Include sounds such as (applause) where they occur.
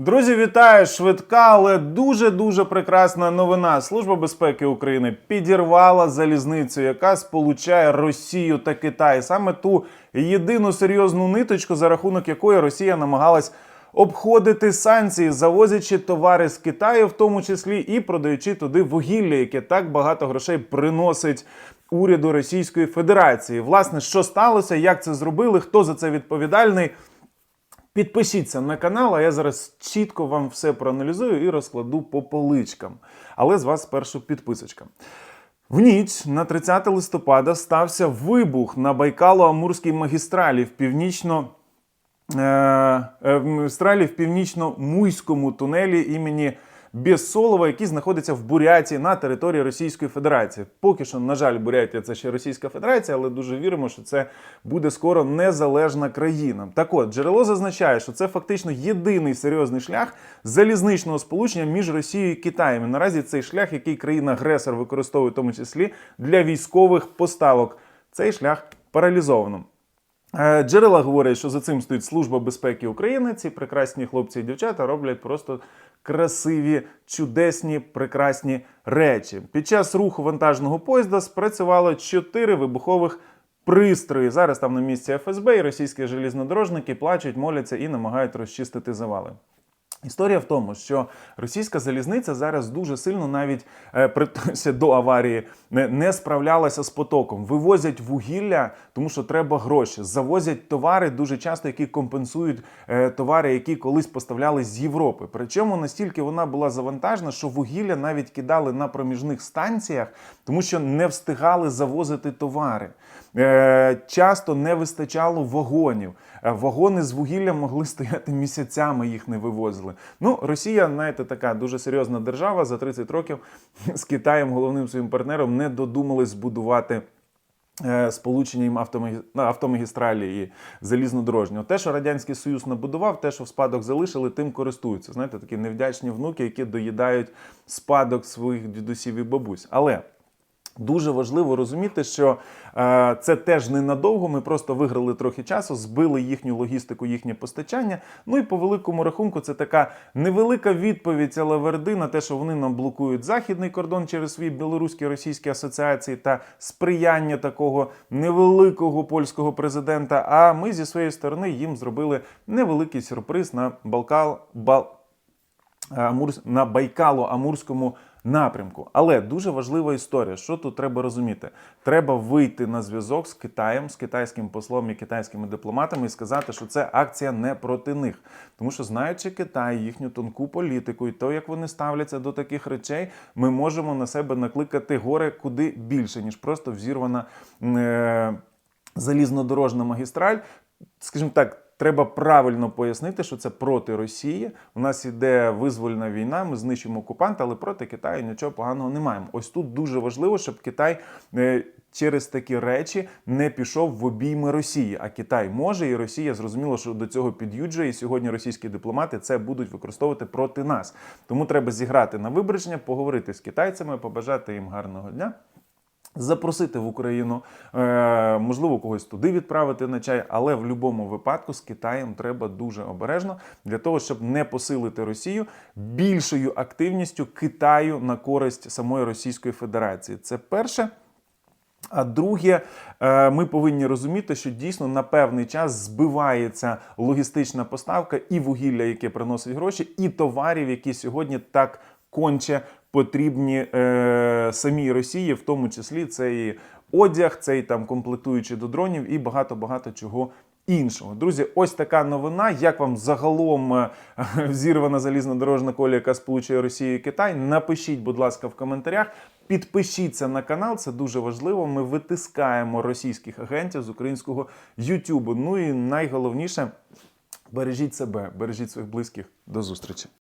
Друзі, вітаю! Швидка, але дуже дуже прекрасна новина. Служба безпеки України підірвала залізницю, яка сполучає Росію та Китай. Саме ту єдину серйозну ниточку, за рахунок якої Росія намагалась обходити санкції, завозячи товари з Китаю, в тому числі і продаючи туди вугілля, яке так багато грошей приносить. Уряду Російської Федерації, власне, що сталося, як це зробили, хто за це відповідальний? Підпишіться на канал, а я зараз чітко вам все проаналізую і розкладу по поличкам. Але з вас спершу підписочка. В ніч на 30 листопада стався вибух на Байкало-Амурській магістралі в північно. Е, е, магістралі в північно-муйському тунелі імені Бєссолова, який знаходиться в Буряті на території Російської Федерації. Поки що, на жаль, Бурятія це ще Російська Федерація, але дуже віримо, що це буде скоро незалежна країна. Так от, джерело зазначає, що це фактично єдиний серйозний шлях залізничного сполучення між Росією і Китаєм. І наразі цей шлях, який країна-агресор використовує в тому числі для військових поставок. Цей шлях паралізовано. Е, Джерела говорять, що за цим стоїть Служба безпеки України. Ці прекрасні хлопці і дівчата роблять просто красиві, чудесні, прекрасні речі. Під час руху вантажного поїзда спрацювало чотири вибухових пристрої. Зараз там на місці ФСБ і російські желізнодорожники плачуть, моляться і намагають розчистити завали. Історія в тому, що російська залізниця зараз дуже сильно навіть е, (laughs) до аварії не, не справлялася з потоком. Вивозять вугілля, тому що треба гроші. Завозять товари дуже часто, які компенсують е, товари, які колись поставляли з Європи. Причому настільки вона була завантажена, що вугілля навіть кидали на проміжних станціях, тому що не встигали завозити товари. Е, часто не вистачало вагонів. Е, Вагони з вугіллям могли (laughs) стояти місяцями, їх не вивозили. Ну, Росія, знаєте, така дуже серйозна держава за 30 років (laughs) з Китаєм, головним своїм партнером, не додумались збудувати. е, Сполучення їм автомагі- на автомагістралі і залізнодорожнього. Те, що Радянський Союз набудував, те, що в спадок залишили, тим користуються. Знаєте, такі невдячні внуки, які доїдають спадок своїх дідусів і бабусь. Але Дуже важливо розуміти, що е, це теж ненадовго. Ми просто виграли трохи часу, збили їхню логістику, їхнє постачання. Ну і по великому рахунку, це така невелика відповідь Алаверди на те, що вони нам блокують західний кордон через свої білоруські російські асоціації та сприяння такого невеликого польського президента. А ми зі своєї сторони їм зробили невеликий сюрприз на Балкал Бал. Амур... на Байкало-Амурському напрямку. Але дуже важлива історія. Що тут треба розуміти? Треба вийти на зв'язок з Китаєм, з китайським послом і китайськими дипломатами і сказати, що це акція не проти них. Тому що, знаючи Китай, їхню тонку політику і то, як вони ставляться до таких речей, ми можемо на себе накликати горе куди більше, ніж просто взірвана е- залізнодорожна магістраль. Скажімо так. Треба правильно пояснити, що це проти Росії. У нас іде визвольна війна, ми знищуємо окупанта, але проти Китаю нічого поганого не маємо. Ось тут дуже важливо, щоб Китай е, через такі речі не пішов в обійми Росії. А Китай може, і Росія зрозуміло, що до цього під'юджує. І сьогодні російські дипломати це будуть використовувати проти нас. Тому треба зіграти на вибереження, поговорити з китайцями, побажати їм гарного дня. Запросити в Україну, е, можливо, когось туди відправити на чай, але в будь-якому випадку з Китаєм треба дуже обережно для того, щоб не посилити Росію більшою активністю Китаю на користь самої Російської Федерації. Це перше. А друге, е, ми повинні розуміти, що дійсно на певний час збивається логістична поставка і вугілля, яке приносить гроші, і товарів, які сьогодні так конче потрібні е, самій Росії, в тому числі це і одяг, це і там комплектуючі до дронів, і багато багато чого. Іншого друзі, ось така новина. Як вам загалом е, (laughs) зірвана залізнодорожна коля, яка сполучує Росію і Китай? Напишіть, будь ласка, в коментарях. Підпишіться на канал, це дуже важливо. Ми витискаємо російських агентів з українського Ютубу. Ну і найголовніше бережіть себе, бережіть своїх близьких. До зустрічі.